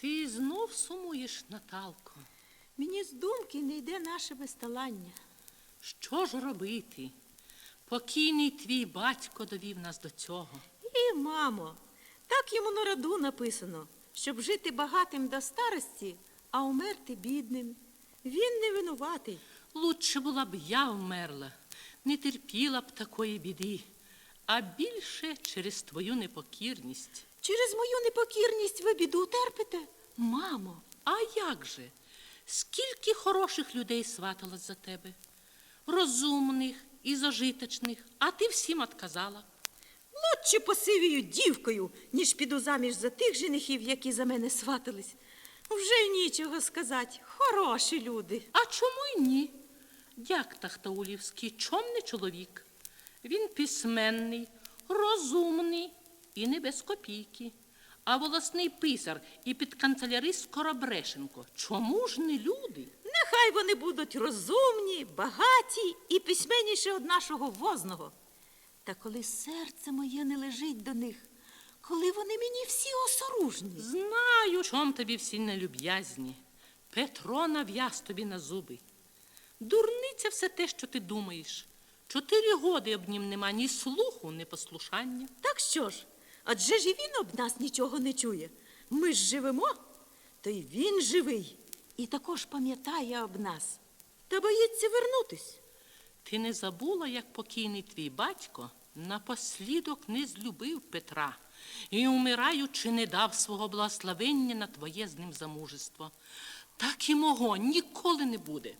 Ти знов сумуєш, Наталко. Мені з думки не йде наше безталання. Що ж робити? Покійний твій батько довів нас до цього. І, мамо, так йому на роду написано, щоб жити багатим до старості, а умерти бідним. Він не винуватий. Лучше була б я вмерла, не терпіла б такої біди, а більше через твою непокірність. Через мою непокірність ви біду терпите? Мамо, А як же? Скільки хороших людей сваталось за тебе? Розумних і зажиточних, а ти всім отказала. лучше посивію дівкою, ніж піду заміж за тих женихів, які за мене сватались. Вже й нічого сказати. Хороші люди. А чому й ні? Дяк Тахтаулівський чомний чоловік. Він письменний, розумний і не без копійки. А волосний писар і підканцелярист Скоробрешенко. Чому ж не люди? Нехай вони будуть розумні, багаті і письменніші од нашого возного. Та коли серце моє не лежить до них, коли вони мені всі осоружні. Знаю, чом тобі всі нелюб'язні. Петро нав'яз тобі на зуби. Дурниця все те, що ти думаєш. Чотири годи об нім нема ні слуху, ні послушання. Так що ж? Адже ж і він об нас нічого не чує. Ми ж живемо, то й він живий і також пам'ятає об нас. Та боїться вернутись. Ти не забула, як покійний твій батько напослідок не злюбив Петра і, умираючи, не дав свого благословення на твоє з ним замужество. Так і мого ніколи не буде.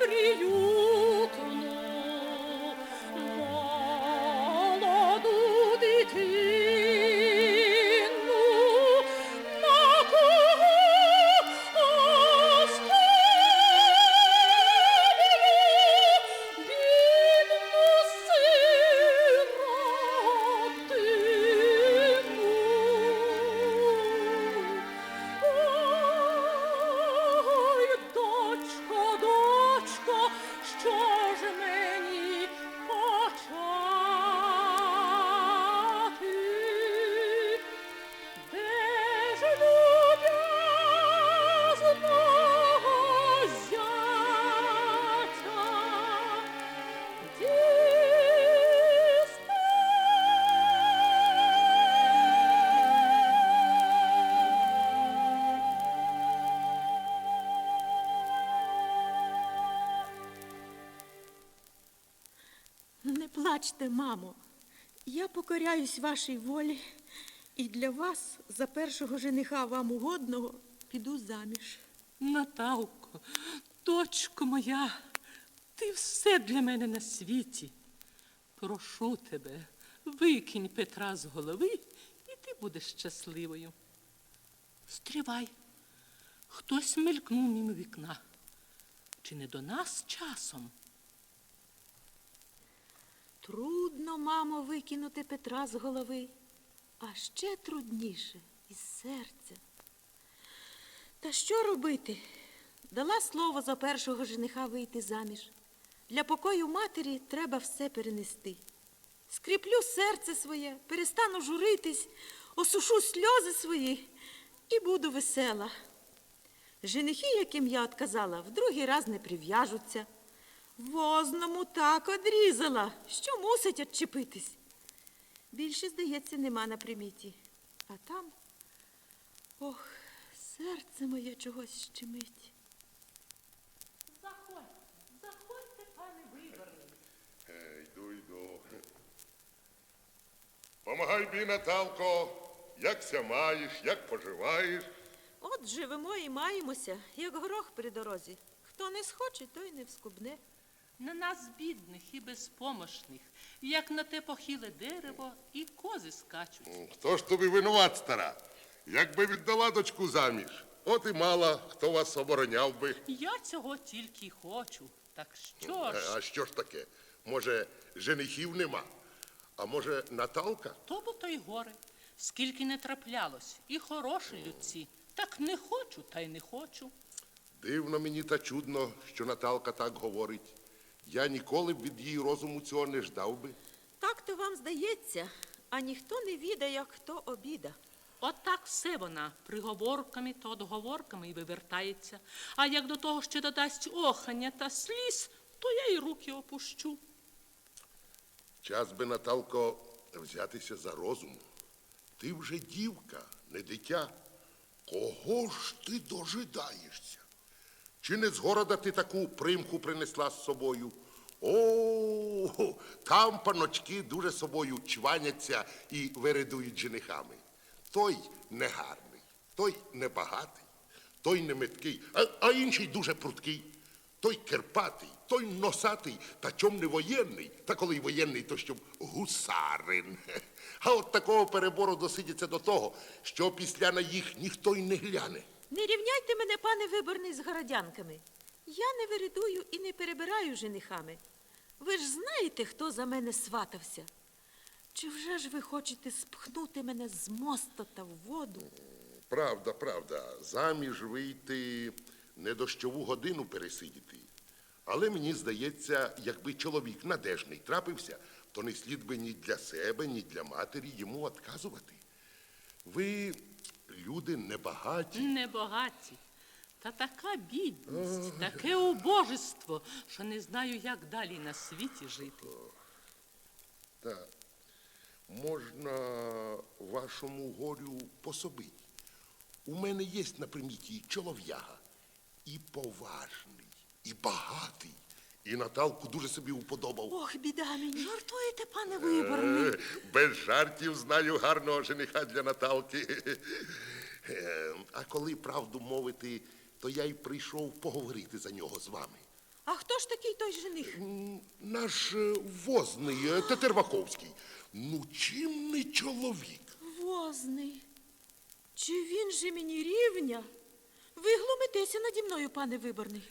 priu плачте, мамо. Я покоряюсь вашій волі, і для вас, за першого жениха вам угодного, піду заміж. Наталко, дочко моя, ти все для мене на світі. Прошу тебе, викинь Петра з голови, і ти будеш щасливою. Стривай, хтось мелькнув мимо вікна. Чи не до нас часом? Трудно, мамо, викинути Петра з голови, а ще трудніше із серця. Та що робити? Дала слово за першого жениха вийти заміж. Для покою матері треба все перенести. Скріплю серце своє, перестану журитись, осушу сльози свої і буду весела. Женихи, яким я отказала, в другий раз не прив'яжуться. Возному так одрізала, що мусить отчепитись. Більше, здається, нема на приміті. А там, ох, серце моє чогось щемить. Заходьте, заходьте, пане виборний. Е, Йду, йду. Помагай бі, Наталко, якся маєш, як поживаєш. От живемо і маємося, як горох при дорозі. Хто не схоче, той не вскубне. На нас, бідних і безпомощних, як на те похиле дерево, і кози скачуть. Хто ж тобі винуват, стара? Якби віддала дочку заміж, от і мала, хто вас обороняв би. Я цього тільки й хочу. Так що Е, ж, А що ж таке? Може, женихів нема? А може, Наталка? то бо то й горе. Скільки не траплялось, і хороші людці. Так не хочу, та й не хочу. Дивно мені та чудно, що Наталка так говорить. Я ніколи б від її розуму цього не ждав би. Так то вам здається, а ніхто не відає, як хто обіда. Отак все вона приговорками та одговорками й вивертається. А як до того ще додасть охання та сліз, то я й руки опущу. Час би, Наталко, взятися за розум. Ти вже дівка, не дитя. Кого ж ти дожидаєшся? Чи не з города ти таку примху принесла з собою? О, там паночки дуже собою чваняться і вередують женихами. Той негарний, той небагатий, той неметкий, а, а інший дуже пруткий. Той керпатий, той носатий, та чом не воєнний, та коли й воєнний, то щоб гусарин. А от такого перебору досидяться до того, що після на їх ніхто й не гляне. Не рівняйте мене, пане виборний, з городянками. Я не виридую і не перебираю женихами. Ви ж знаєте, хто за мене сватався. Чи вже ж ви хочете спхнути мене з моста та в воду? Правда, правда, заміж вийти не дощову годину пересидіти. Але мені здається, якби чоловік надежний трапився, то не слід би ні для себе, ні для матері йому отказувати. Ви люди небагаті. Небагаті. Та така бідність, таке убожество, що не знаю, як далі на світі жити. Та можна вашому горю пособить. У мене є на приміті чолов'яга. І поважний, і багатий. І Наталку дуже собі уподобав. Ох, біда мені. Жартуєте, пане виборний. Е, Без жартів знаю гарного жениха для Наталки. Е, А коли правду мовити, то я й прийшов поговорити за нього з вами. А хто ж такий той жених? Наш е, возний Тетерваковський. Ну, чим не чоловік? Возний. Чи він же мені рівня? Ви глумитеся наді мною, пане виборний.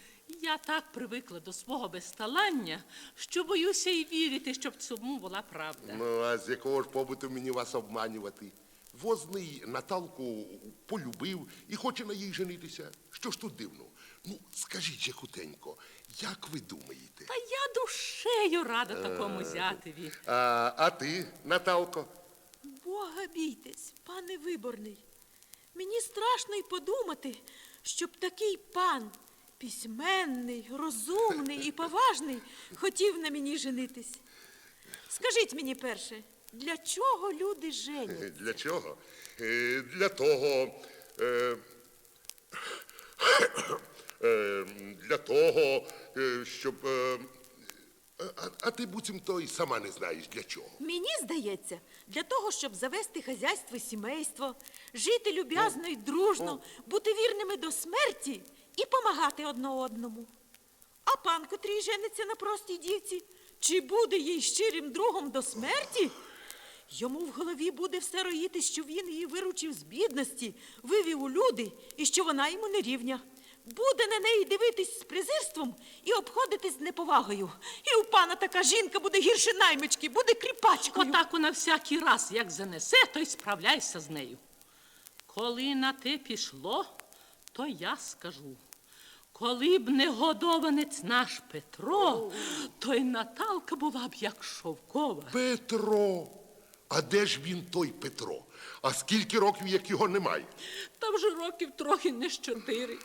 Я так привикла до свого безталання, що боюся і вірити, щоб цьому була правда. Ну, а з якого ж побуту мені вас обманювати? Возний Наталку полюбив і хоче на їй женитися. Що ж тут дивно? Ну, скажіть же хутенько, як ви думаєте? Та я душею рада такому зятеві. А, а ти, Наталко? Бога бійтесь, пане виборний. Мені страшно й подумати, щоб такий пан, письменний, розумний і поважний, хотів на мені женитись. Скажіть мені перше, для чого люди женять? Для чого? Е, Для того. е, е, Для того, щоб. А, а ти буцімто й сама не знаєш для чого. Мені здається, для того, щоб завести хазяйство і сімейство, жити люб'язно і дружно, бути вірними до смерті і помагати одне одному. А пан, котрий жениться на простій дівці, чи буде їй щирим другом до смерті? Йому в голові буде все роїти, що він її виручив з бідності, вивів у люди і що вона йому не рівня. Буде на неї дивитись з презирством і обходитись з неповагою. І у пана така жінка буде гірше наймички, буде кріпачкою. Отак на всякий раз, як занесе, то й справляйся з нею. Коли на те пішло, то я скажу. Коли б не годованець наш Петро, то й Наталка була б як шовкова. Петро. А де ж він той Петро? А скільки років, як його немає? Та вже років трохи не з чотири.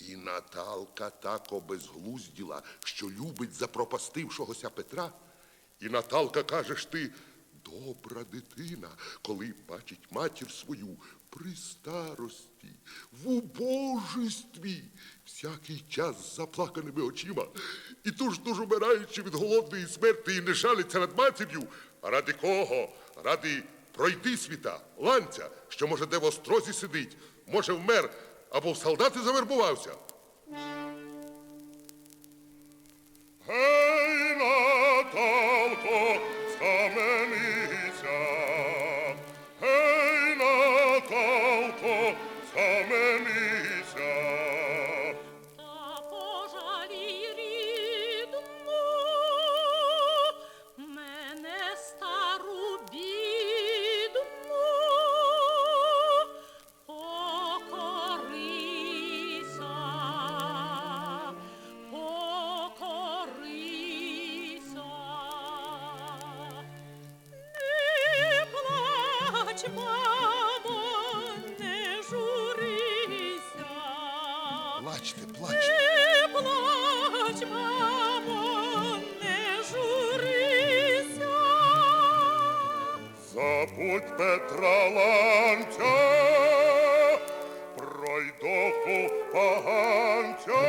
І Наталка так обезглузділа, що любить запропастившогося Петра. І Наталка кажеш ти, добра дитина, коли бачить матір свою при старості, в убожестві, всякий час з заплаканими очима, і туж туж умираючи від голодної смерти і не жалиться над матір'ю. Ради кого? Ради пройти світа, ланця, що може де в острозі сидить, може вмер або в солдати завербувався. Гей, Плачте, плачте. Не плач, мамо, не журися. Забудь Петра Ланця, пройдоху поганця,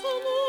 sono